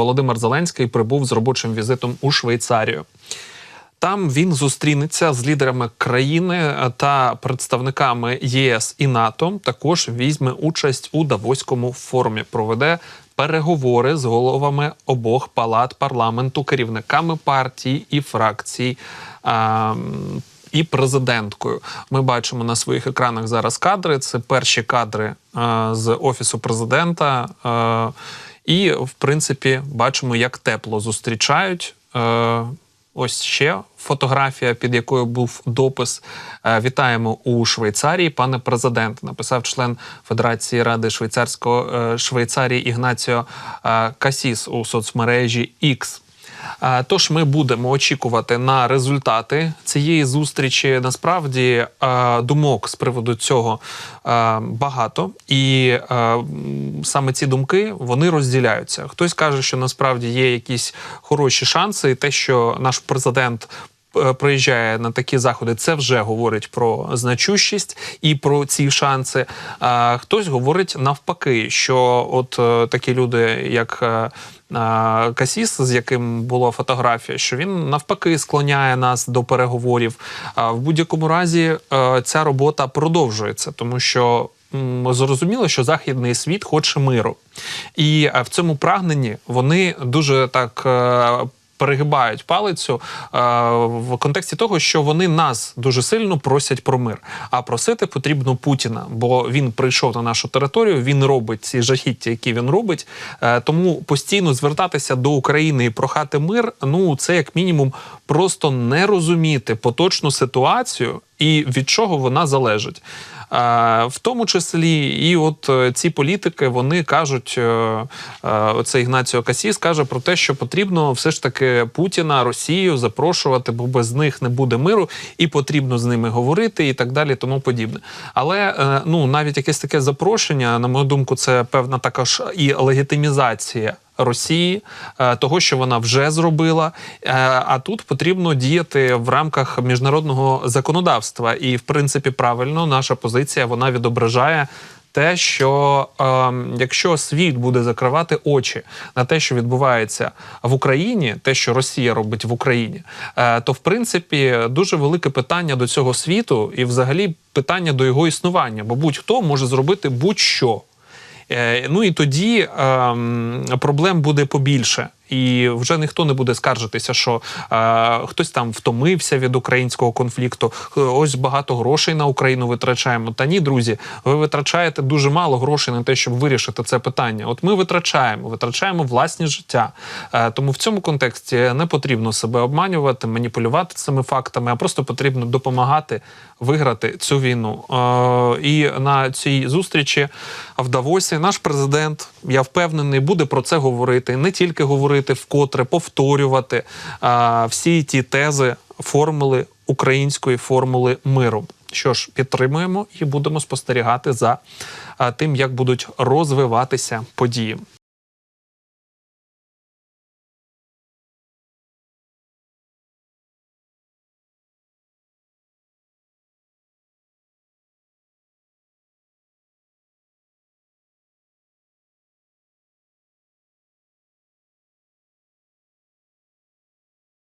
Володимир Зеленський прибув з робочим візитом у Швейцарію. Там він зустрінеться з лідерами країни та представниками ЄС і НАТО. Також візьме участь у Давоському форумі. Проведе переговори з головами обох палат парламенту, керівниками партій і фракцій. а, І президенткою ми бачимо на своїх екранах зараз кадри. Це перші кадри е, з офісу президента. Е, і, в принципі, бачимо, як тепло зустрічають. Е, Ось ще фотографія, під якою був допис. Е, Вітаємо у Швейцарії, пане президент. Написав член Федерації Ради Швейцарського е, Швейцарії Ігнаціо Касіс у соцмережі X. Тож ми будемо очікувати на результати цієї зустрічі. Насправді е, думок з приводу цього е, багато, і е, саме ці думки вони розділяються. Хтось каже, що насправді є якісь хороші шанси, і те, що наш президент. Е, Приїжджає на такі заходи, це вже говорить про значущість і про ці шанси. А хтось говорить навпаки, що от е, такі люди, як е, Касіс, з яким була фотографія, що він навпаки склоняє нас до переговорів. А в будь-якому разі ця робота продовжується, тому що. Зрозуміло, що західний світ хоче миру, і в цьому прагненні вони дуже так перегибають палицю е, в контексті того, що вони нас дуже сильно просять про мир. А просити потрібно Путіна, бо він прийшов на нашу територію, він робить ці жахіття, які він робить. Е, тому постійно звертатися до України і прохати мир. Ну це як мінімум просто не розуміти поточну ситуацію і від чого вона залежить. В тому числі, і от е, ці політики вони кажуть, е, е, оце Ігнаціо Касіс каже про те, що потрібно все ж таки Путіна, Росію запрошувати, бо без них не буде миру, і потрібно з ними говорити, і так далі, тому подібне. Але ну навіть якесь таке запрошення, на мою думку, це певна також і легітимізація. Росії, е, того, що вона вже зробила. Е, А тут потрібно діяти в рамках міжнародного законодавства. І, в принципі, правильно наша позиція вона відображає. Те, що е, якщо світ буде закривати очі на те, що відбувається в Україні, те, що Росія робить в Україні, е, то в принципі дуже велике питання до цього світу, і взагалі питання до його існування, бо будь-хто може зробити будь-що. Е, Ну і тоді ем, проблем буде побільше. І вже ніхто не буде скаржитися, що е, хтось там втомився від українського конфлікту. Ось багато грошей на Україну витрачаємо. Та ні, друзі, ви витрачаєте дуже мало грошей на те, щоб вирішити це питання. От ми витрачаємо, витрачаємо власні життя. Е, тому в цьому контексті не потрібно себе обманювати, маніпулювати цими фактами, а просто потрібно допомагати виграти цю війну. Е, і на цій зустрічі в Давосі наш президент, я впевнений, буде про це говорити, не тільки говорити вкотре, повторювати а, всі ті тези, формули української формули миру. Що ж, підтримуємо і будемо спостерігати за а, тим, як будуть розвиватися події.